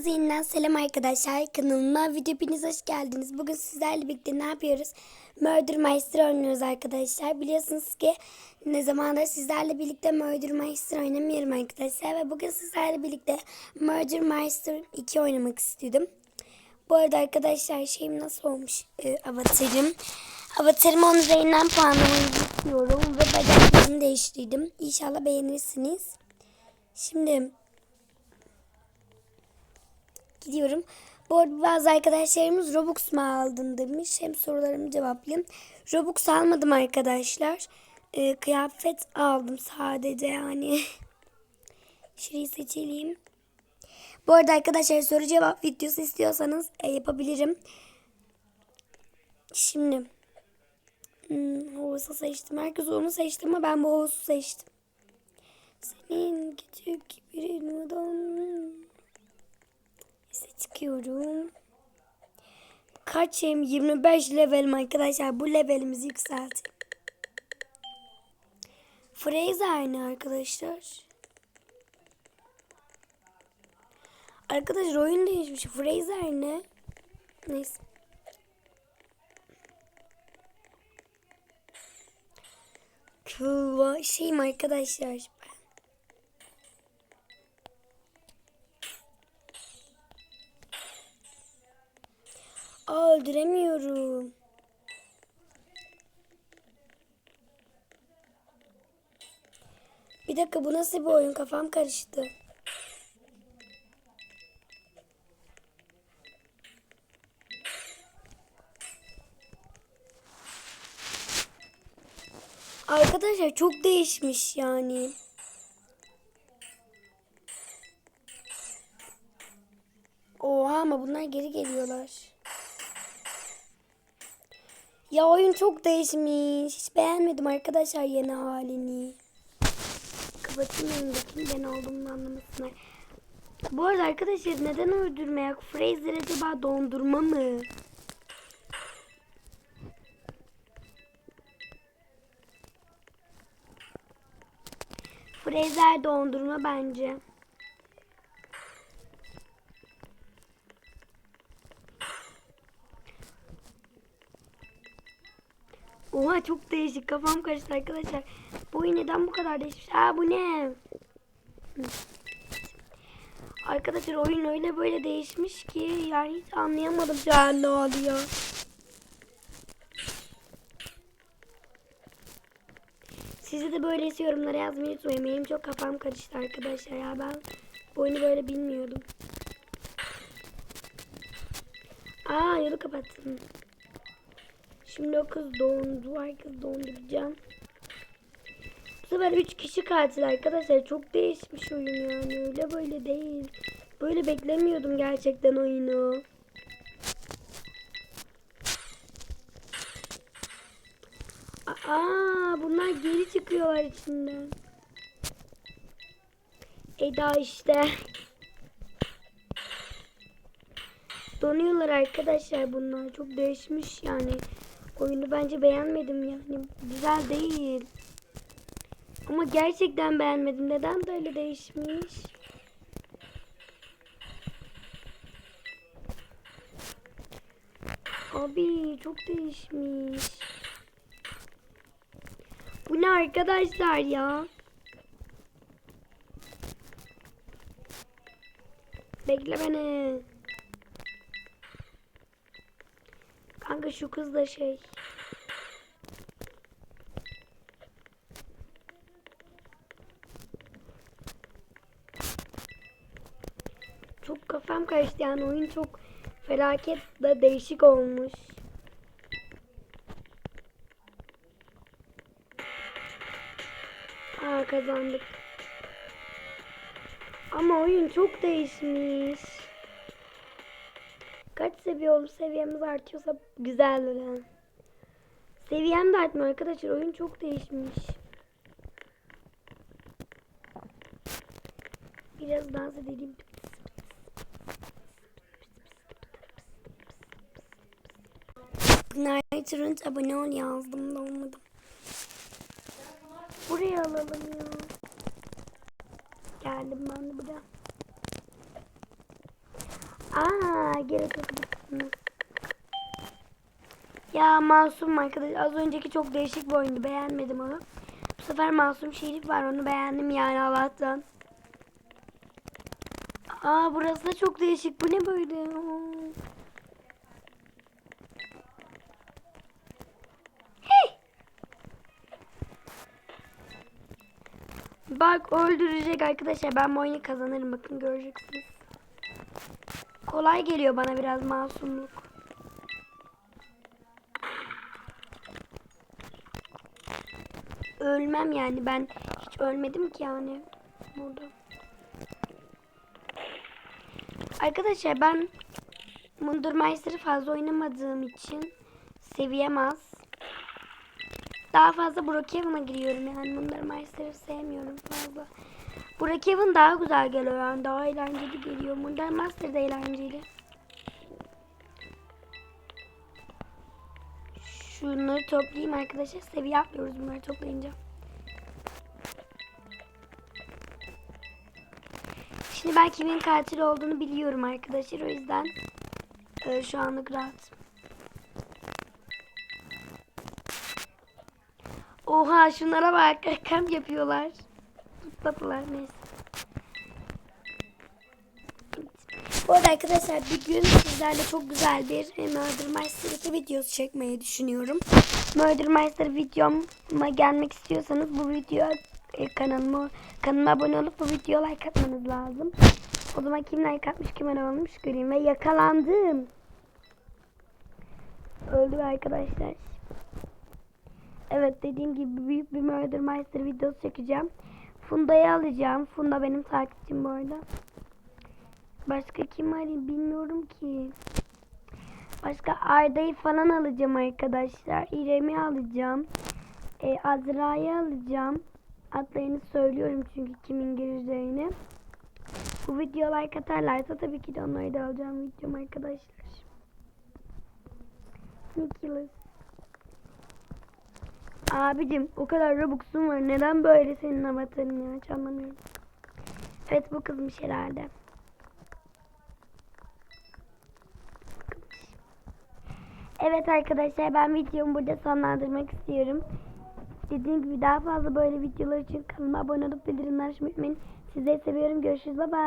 Herkese yeniden selam arkadaşlar. Kanalıma video hepiniz hoş geldiniz. Bugün sizlerle birlikte ne yapıyoruz? Murder Master oynuyoruz arkadaşlar. Biliyorsunuz ki ne zamandır sizlerle birlikte Murder Master oynamıyorum arkadaşlar. Ve bugün sizlerle birlikte Murder Master 2 oynamak istedim. Bu arada arkadaşlar şeyim nasıl olmuş e, avatarım. Avatarım 10 üzerinden puanlamayı istiyorum. Ve bacaklarımı değiştirdim. İnşallah beğenirsiniz. Şimdi gidiyorum. Bu arada bazı arkadaşlarımız Robux mu aldın demiş. Hem sorularımı cevaplayayım. Robux almadım arkadaşlar. Ee, kıyafet aldım sadece yani. Şurayı seçelim. Bu arada arkadaşlar soru cevap videosu istiyorsanız e, yapabilirim. Şimdi. Hmm, seçtim. Herkes onu seçti ama ben bu Hoğuz'u seçtim. Senin küçük bir nudan İşte çıkıyorum. Kaçım? 25 levelim arkadaşlar. Bu levelimizi yükselteyim. Fraser ne arkadaşlar? Arkadaşlar oyun değişmiş. Fraser ne? Neyse. Kıva şeyim arkadaşlar. Öldüremiyorum. Bir dakika bu nasıl bir oyun kafam karıştı. Arkadaşlar çok değişmiş yani. Oha ama bunlar geri geliyorlar. Ya oyun çok değişmiş. Hiç beğenmedim arkadaşlar yeni halini. Kapatayım önündekini ben olduğumu anlamasınlar. Bu arada arkadaşlar neden öldürme? Fraser acaba dondurma mı? Fraser dondurma bence. Oha çok değişik kafam karıştı arkadaşlar. Bu oyun neden bu kadar değişmiş? Aa bu ne? Arkadaşlar oyun öyle böyle değişmiş ki yani hiç anlayamadım şu an ne oluyor. Size de böylesi yorumlara yazmayı unutmayın. Benim çok kafam karıştı arkadaşlar ya ben bu oyunu böyle bilmiyordum. Aa yolu kapattım. Şimdi o kız dondu. Herkes donduracağım. Bu sefer 3 kişi katil arkadaşlar. Çok değişmiş oyun yani. Öyle böyle değil. Böyle beklemiyordum gerçekten oyunu. Aa bunlar geri çıkıyorlar içinden. Eda işte. Donuyorlar arkadaşlar bunlar. Çok değişmiş yani. Oyunu bence beğenmedim yani. Güzel değil. Ama gerçekten beğenmedim. Neden böyle değişmiş? Abi çok değişmiş. Bu ne arkadaşlar ya? Bekle beni. Kanka şu kız da şey. Çok kafam karıştı yani oyun çok felaket de değişik olmuş. Aa kazandık. Ama oyun çok değişmiş. Olup seviyemiz artıyorsa güzel öyle. Seviyem de artmıyor arkadaşlar. Oyun çok değişmiş. Biraz dans edelim. Night Run abone ol yazdım da olmadı. Buraya alalım ya. Geldim ben de buraya. Aa gerek yok. Ya masum arkadaş az önceki çok değişik bir oyundu beğenmedim onu. Bu sefer masum şerif var onu beğendim yani Allah'tan. Aa burası da çok değişik bu ne böyle? Hey! Bak öldürecek arkadaşlar ben bu oyunu kazanırım bakın göreceksiniz. Kolay geliyor bana biraz masumluk. Ölmem yani ben hiç ölmedim ki yani burada. Arkadaşlar ben Mundurmeister'ı fazla oynamadığım için seviyem az. Daha fazla Brookhaven'a giriyorum yani Mundurmeister'ı sevmiyorum fazla. Brookhaven daha güzel geliyor yani daha eğlenceli geliyor. Mundurmeister da eğlenceli. Şunları toplayayım arkadaşlar. Seviye atlıyoruz bunları toplayınca. Şimdi ben kimin katil olduğunu biliyorum arkadaşlar. O yüzden e, şu anlık rahat. Oha şunlara bak. Kamp yapıyorlar. Tutmadılar neyse. Bu arada arkadaşlar bir gün sizlerle çok güzel bir e, Murder Mystery videosu çekmeyi düşünüyorum. Murder Mystery videoma gelmek istiyorsanız bu video e, kanalıma, kanalıma abone olup bu videoya like atmanız lazım. O zaman kim like atmış kim abone olmuş göreyim ve yakalandım. Öldü arkadaşlar. Evet dediğim gibi büyük bir Murder Mystery videosu çekeceğim. Funda'yı alacağım. Funda benim takipçim bu arada. Başka kim arayayım bilmiyorum ki. Başka Arda'yı falan alacağım arkadaşlar. İrem'i alacağım. E, Azra'yı alacağım. Adlarını söylüyorum çünkü kimin gireceğini. Bu video like atarlarsa tabii ki de onları da alacağım videom arkadaşlar. Nicholas. Abicim o kadar Robux'um var. Neden böyle senin avatarın ya? Hiç anlamıyorum. Evet bu kızmış herhalde. Evet arkadaşlar ben videomu burada sonlandırmak istiyorum. Dediğim gibi daha fazla böyle videolar için kanalıma abone olup bildirimleri açmayı unutmayın. Sizleri seviyorum. Görüşürüz. Bye bye.